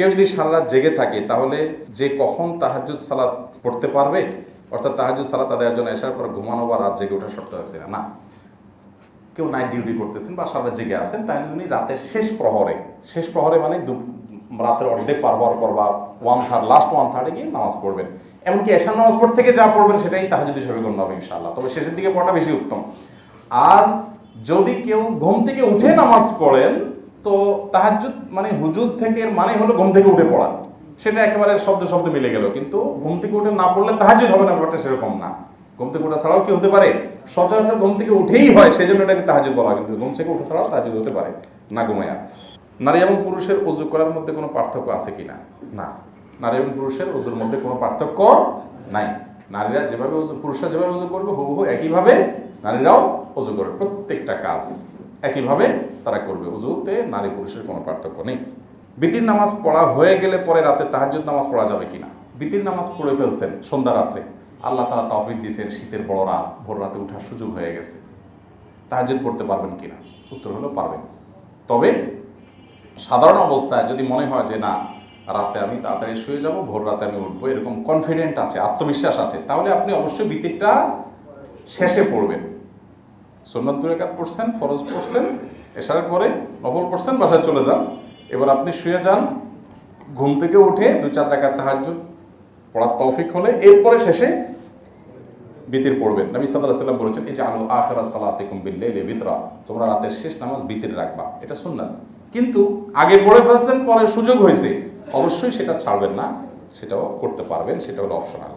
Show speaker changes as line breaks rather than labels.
কেউ যদি সারা রাত জেগে থাকে, তাহলে যে কখন তাহাজুদ সালাত পড়তে পারবে, অর্থাৎ তাহাজুদ সালাত তাদের জন্য আসার পর ঘুমানো বা রাত জেগে ওঠার শর্ত হয়েছে না। কেউ নাইট ডিউটি করতেছেন বা সারা জেগে আছেন, তাহলে উনি রাতের শেষ প্রহরে শেষ প্রহরে মানে রাতের অর্ধেক পার হওয়ার পর বা ওয়ান থার্ড লাস্ট ওয়ান থার্ডে গিয়ে নামাজ পড়বেন। এমনকি এশার নামাজ পড় থেকে যা পড়বেন, সেটাই তাহাজুদ হিসেবে গণ্য হবে ইনশাআল্লাহ। তবে শেষের দিকে পড়াটা বেশি উত্তম। আর যদি কেউ ঘুম থেকে উঠে নামাজ পড়েন তো তাহাজ্জুদ মানে হুজুদ থেকে মানে হলো ঘুম থেকে উঠে পড়া। সেটা একেবারে শব্দ শব্দ মিলে গেল। কিন্তু ঘুম থেকে উঠে না পড়লে তাহাজ্জুদ হবে না, ব্যাপারটা সেরকম না। ঘুম থেকে ওঠা ছাড়াও কি হতে পারে? সচরাচর ঘুম থেকে উঠেই হয় সেই জন্য এটাকে তাহাজুদ বলা। কিন্তু ঘুম থেকে উঠে ছাড়াও তাহাজুদ হতে পারে। না ঘুমায়া নারী এবং পুরুষের অজু করার মধ্যে কোনো পার্থক্য আছে কিনা না? না। নারী এবং পুরুষের অজুর মধ্যে কোনো পার্থক্য নাই। নারীরা যেভাবে পুরুষরা যেভাবে অজু করবে, হুবহু একইভাবে নারীরাও অজু করবে। প্রত্যেকটা কাজ। একইভাবে তারা করবে অজুতে নারী পুরুষের কোনো পার্থক্য নেই। বিতির নামাজ পড়া হয়ে গেলে পরে রাতে তাহাজ্জুদ নামাজ পড়া যাবে কিনা? বিতির নামাজ পড়ে ফেলছেন সন্ধ্যা রাত্রে। আল্লাহ তালা তৌফিক দিয়েছেন শীতের বড় রাত, ভোর রাতে ওঠার সুযোগ হয়ে গেছে। তাহাজ্জুদ পড়তে পারবেন কিনা? উত্তর হলো পারবেন। তবে সাধারণ অবস্থায় যদি মনে হয় যে না, রাতে আমি তাড়াতাড়ি শুয়ে যাব, ভোর রাতে আমি উঠবো, এরকম কনফিডেন্ট আছে, আত্মবিশ্বাস আছে, তাহলে আপনি অবশ্যই বিতিরটা শেষে পড়বেন। দূরে কাজ পড়ছেন ফরজ পড়ছেন এসার পরে নফল পড়ছেন, বাসায় চলে যান। এবার আপনি শুয়ে যান, ঘুম থেকে উঠে দু চার টাকা তাহাজ্জুদ পড়ার তৌফিক হলে এরপরে শেষে বিতির পড়বেন। নবী সাল্লাহ সাল্লাম বলেছেন এই যে আলু আখরা সালাতিকুম বিল্লাইলি বিতরা। তোমরা রাতের শেষ নামাজ বিতির রাখবা। এটা সুন্নাত। কিন্তু আগে পড়ে ফেলছেন, পরে সুযোগ হয়েছে। অবশ্যই সেটা ছাড়বেন না, সেটাও করতে পারবেন, সেটা হলো অপশনাল।